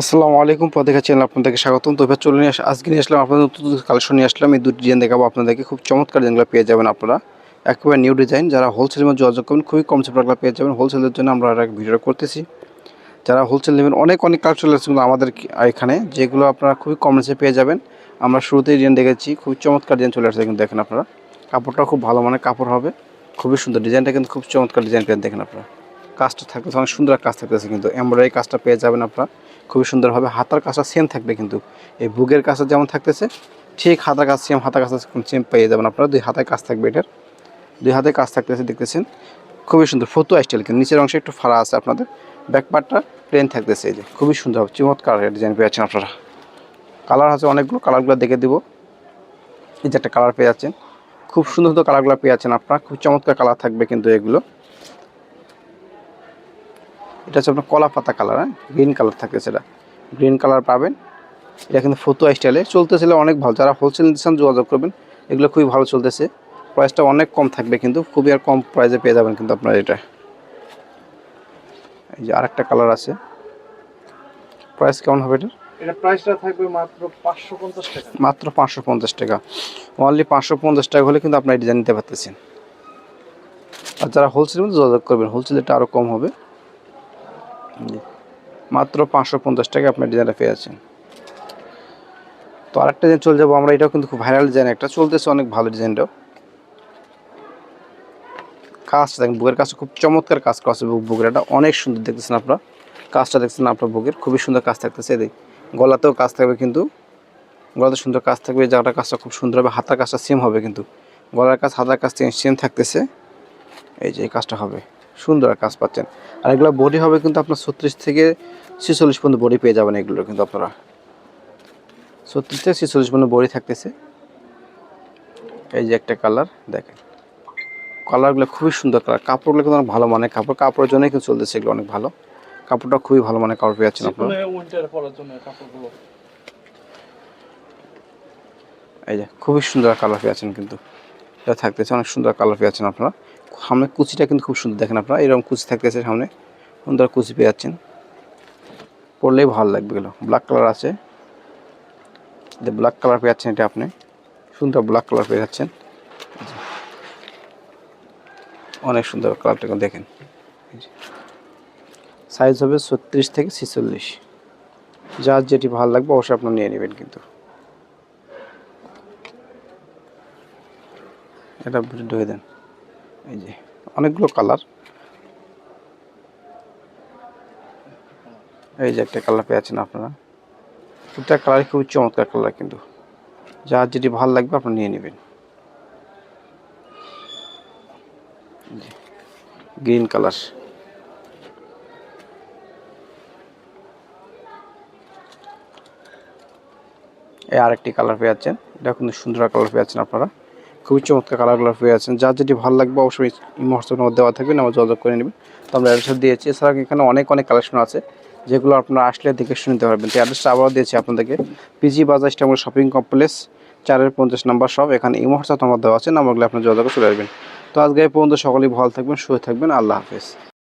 আসসালামু আলাইকুম পদেখা চ্যানেল আপনাদেরকে স্বাগতম। তো চলে নিয়ে আজকে নিয়ে আসলাম আপনাদের নতুন কালেকশন নিয়ে আসলাম। এই দুটি ডিজাইন দেখাবো আপনাদেরকে। খুব চমৎকার ডিজাইনগুলো পেয়ে যাবেন আপনারা। একেবারে নিউ ডিজাইন যারা হোলসেলের মধ্যে যোগাযোগ করবেন, খুবই কম প্রোডাক্টগুলো পেয়ে যাবেন। হোলসেলের জন্য আমরা একটা ভিডিও করতেছি। যারা হোলসেল নেবেন, অনেক অনেক কালেকশন আছে আমাদের এখানে, যেগুলো আপনারা খুবই কম রেসে পেয়ে যাবেন। আমরা শুরুতেই ডিজাইন দেখেছি, খুবই চমৎকার ডিজাইন চলে আসছে কিন্তু দেখেন আপনারা। কাপড়টা খুব ভালো মানের কাপড় হবে। খুবই সুন্দর ডিজাইনটা কিন্তু খুব চমৎকার ডিজাইন পেয়ে দেখেন আপনারা। কাজটা থাকতেছে অনেক সুন্দর কাজ থাকতেছে কিন্তু এমব্রয়ডারি কাজটা পেয়ে যাবেন আপনারা। খুবই সুন্দরভাবে হাতার কাজটা সেম থাকবে কিন্তু। এই বুকের কাজটা যেমন থাকতেছে, ঠিক হাতার কাজ সেম হাতার কাজটা সেম পেয়ে যাবেন আপনারা। দুই হাতের কাজ থাকবে এটার। দুই হাতে কাজ থাকতেছে, দেখতেছেন? খুবই সুন্দর ফটো স্টাইল কিন্তু। নিচের অংশে একটু ফাড়া আছে আপনাদের। ব্যাক পার্টটা প্লেন থাকতেছে এই যে। খুবই সুন্দর হবে চমৎকার ডিজাইন পেয়ে যাচ্ছেন আপনারা। কালার আছে অনেকগুলো কালারগুলো দেখে দেবো। এই যে একটা কালার পেয়ে যাচ্ছেন। খুব সুন্দর সুন্দর কালারগুলো পেয়ে যাচ্ছেন আপনারা। খুব চমৎকার কালার থাকবে কিন্তু এগুলো। এটা হচ্ছে আপনার কলা পাতা কালার হ্যাঁ? গ্রিন কালার থাকে সেটা। গ্রিন কালার পাবেন। এটা কিন্তু ফতো স্টাইলে চলতেছিল অনেক ভালো। যারা হোলসেল দিচ্ছেন যোগাযোগ করবেন। এগুলো খুবই ভালো চলতেছে। প্রাইসটা অনেক কম থাকবে কিন্তু খুবই আর কম প্রাইসে পেয়ে যাবেন কিন্তু আপনার এটা। এই যে আরেকটা কালার আছে। প্রাইস কেমন হবে এটা এটা প্রাইসটা থাকবে মাত্র পাঁচশো পঞ্চাশ টাকা। মাত্র পাঁচশো পঞ্চাশ টাকা। অনলি পাঁচশো পঞ্চাশ টাকা হলে কিন্তু আপনার ডিজাইন নিতে পারতেছেন। আর যারা হোলসেলের মধ্যে যোগাযোগ করবেন। হোলসেলটা আরও কম হবে। মাত্র পাঁচশো পঞ্চাশ টাকা আপনার ডিজাইনটা পেয়ে যাচ্ছেন। তো আরেকটা ডিজাইন চলে যাব, আমরা এটাও কিন্তু খুব ভাইরাল ডিজাইন একটা। চলতেছে অনেক ভালো ডিজাইনটাও। কাজটা দেখেন, বুকের কাজটা খুব চমৎকার কাজ করা আছে বুক- বুকের। এটা অনেক সুন্দর দেখতেছেন আপনারা। কাজটা দেখছেন আপনার বুকের। খুবই সুন্দর কাজ থাকতেছে এদিক গলাতেও কাজ থাকবে কিন্তু। গলাতে সুন্দর কাজ থাকবে। এই জায়গাটার কাজটা খুব সুন্দর হবে। হাতার কাজটা সেম হবে কিন্তু। গলার কাজ, হাতার কাজ সেম থাকতেছে। এই যে এই কাজটা হবে। সুন্দর কাজ পাচ্ছেন। আর এগুলো বডি হবে কিন্তু আপনার ছত্রিশ থেকে ছেচল্লিশ পর্যন্ত বডি পেয়ে যাবেন এগুলো কিন্তু আপনারা। ছত্রিশ থেকে ছেচল্লিশ পর্যন্ত বডি থাকতেছে। এই যে একটা কালার দেখেন। কালারগুলো খুবই সুন্দর কালার কাপড়গুলো কিন্তু অনেক ভালো মানের কাপড়। কাপড়ের জন্যই কিন্তু চলতেছে এগুলো অনেক ভালো। কাপড়টা খুবই ভালো মানের কাপড় পেয়ে যাচ্ছেন আপনারা। এই যে খুবই সুন্দর কালার পেয়েছেন কিন্তু। এটা থাকতেছে অনেক সুন্দর কালার পেয়েছেন আপনারা। সামনে কুচিটা কিন্তু খুব সুন্দর দেখেন আপনারা। এরকম কুচি থাকতেছে সামনে। সুন্দর কুচি পেয়ে যাচ্ছেন। পরলেই ভালো লাগবে গেলো ব্ল্যাক কালার আছে। ব্ল্যাক কালার পেয়ে যাচ্ছেন এটা আপনি। সুন্দর ব্ল্যাক কালার পেয়ে যাচ্ছেন। অনেক সুন্দর কালারটা দেখেন। সাইজ হবে ছত্রিশ থেকে ছেচল্লিশ। যার যেটি ভালো লাগবে অবশ্যই আপনার নিয়ে নেবেন কিন্তু। এটা ধুয়ে দেন। এই যে, অনেকগুলো কালার। এই যে একটা কালার পেয়েছেন আপনারা। প্রত্যেক কালার খুবই চমৎকার কালার কিন্তু। যার যেটি ভালো লাগবে আপনি নিয়ে নেবেন। Green colour. এই আরেকটি কালার পেয়ে যাচ্ছেন এটা কিন্তু সুন্দর কালার পেয়ে যাচ্ছেন আপনারা। খুবই চমৎকার কালারগুলো পেয়ে আছেন। যার যেটি ভালো লাগবে অবশ্যই মহোৎসবের মধ্যে দেওয়া থাকবে আমার যোগাযোগ করে নেবেন। তো আমরা অ্যাড্রেস দিয়েছি। এছাড়া এখানে অনেক অনেক কালেকশন আছে, যেগুলো আপনারা আসলে দেখে শুনতে নিতে পারবেন। তো অ্যাড্রেসটা আবারও দিয়েছি আপনাদেরকে। পিজি বাজার স্টামল শপিং কমপ্লেক্স চারের পঞ্চাশ নাম্বার সব এখানে এই মহোৎসব তোমার দেওয়া আছে নাম্বারগুলো আপনার যোগাযোগ করে চলে আসবেন। তো আজকে পর্যন্ত সকলেই ভালো থাকবেন, সুস্থ থাকবেন। আল্লাহ হাফেজ।